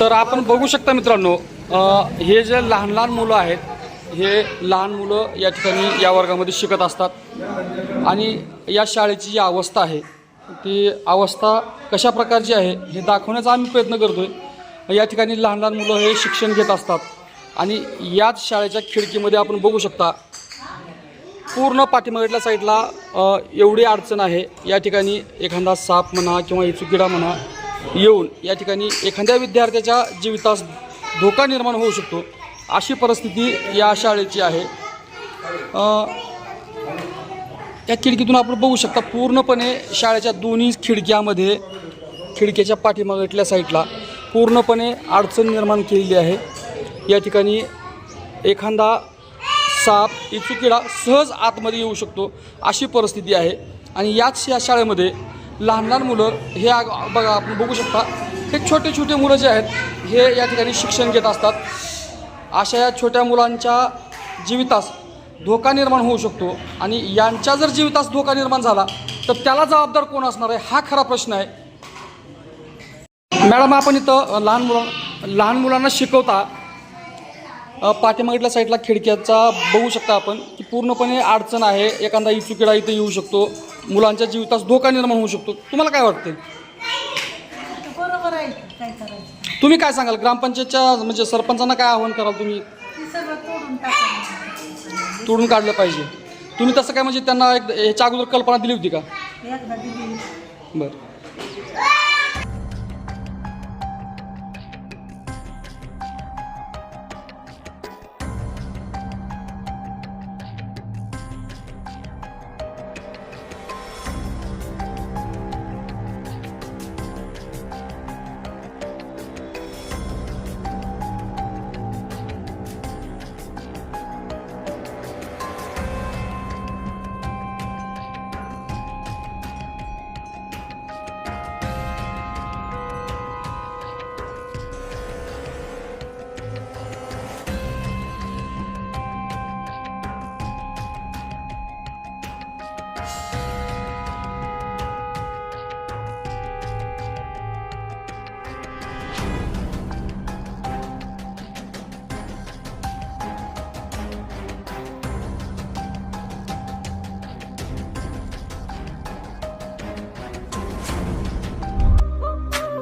तर आपण बघू शकता मित्रांनो हे जे लहान लहान मुलं आहेत हे लहान मुलं या ठिकाणी या वर्गामध्ये शिकत असतात. आणि या शाळेची जी अवस्था आहे ती अवस्था कशा प्रकारची आहे हे दाखवण्याचा आम्ही प्रयत्न करतो आहे या ठिकाणी लहान लहान मुलं हे शिक्षण घेत असतात. आणि याच शाळेच्या खिडकीमध्ये आपण बघू शकता पूर्ण पाठीमागल्या साईडला एवढी अडचण आहे. या ठिकाणी एखादा साप म्हणा किंवा इचुकिडा म्हणा येऊन या ठिकाणी एखाद्या विद्यार्थ्याच्या जीवितास धोका निर्माण होऊ शकतो. अशी परिस्थिती या शाळेची आहे. या खिडकीतून आपण बघू शकता पूर्णपणे शाळेच्या दोन्ही खिडक्यामध्ये खिडकीच्या पाठीमागटल्या साईडला पूर्णपणे अडचण निर्माण केलेली आहे. या ठिकाणी एखादा साप इचुकिडा सहज आतमध्ये येऊ शकतो अशी परिस्थिती आहे. आणि याच या शाळेमध्ये लहान लहान मुलं हे आग- बघा आपण बघू शकता हे छोटे छोटे मुलं जे आहेत हे या ठिकाणी शिक्षण घेत असतात. अशा या छोट्या मुलांच्या जीवितास धोका निर्माण होऊ शकतो. आणि यांच्या जर जीवितास धोका निर्माण झाला तर त्याला जबाबदार कोण असणार आहे? हा खरा प्रश्न आहे. मॅडम आपण इथं लहान मुलां लहान मुलांना शिकवता पाठीमागल्या साईडला खिडक्याचा बघू शकता आपण की पूर्णपणे अडचण आहे. एखादा इचुकिडा इथं येऊ शकतो. मुलांच्या जीवितास धोका निर्माण होऊ शकतो. तुम्हाला काय वाटते बरोबर आहे काय करायचं? तुम्ही काय सांगाल? ग्रामपंचायतच्या म्हणजे सरपंचांना काय आव्हान कराल तुम्ही? ती सगळं तोडून टाकायचं तोडून काढलं पाहिजे. तुम्ही तसं काय म्हणजे त्यांना एक ह्याच्या अगोदर कल्पना दिली होती का? एकदा दिली. बरं.